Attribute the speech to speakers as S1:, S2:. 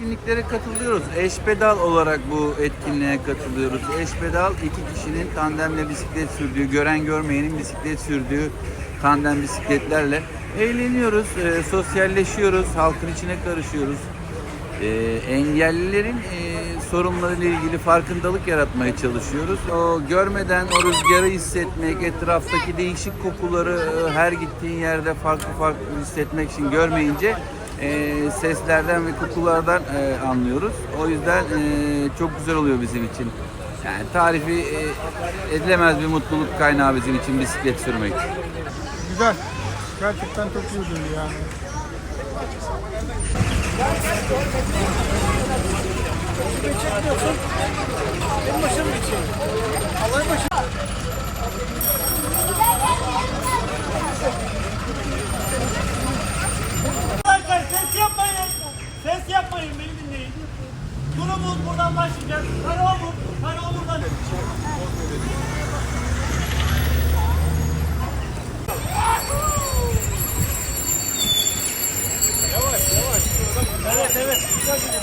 S1: etkinliklere katılıyoruz. Eş pedal olarak bu etkinliğe katılıyoruz. Eş pedal iki kişinin tandemle bisiklet sürdüğü, gören görmeyenin bisiklet sürdüğü tandem bisikletlerle eğleniyoruz, e, sosyalleşiyoruz, halkın içine karışıyoruz. E, engellilerin e, sorunlarıyla ilgili farkındalık yaratmaya çalışıyoruz. O görmeden o rüzgarı hissetmek, etraftaki değişik kokuları e, her gittiğin yerde farklı farklı hissetmek için görmeyince e, seslerden ve kokulardan e, anlıyoruz. O yüzden e, çok güzel oluyor bizim için. Yani tarifi e, edilemez bir mutluluk kaynağı bizim için bisiklet sürmek.
S2: Güzel. Gerçekten çok ödül yani.
S3: Arkadaşlar Turumuz buradan başlayacak. Karaoğlu, Karaoğlu'dan. Evet evet. Güzel gidiyor.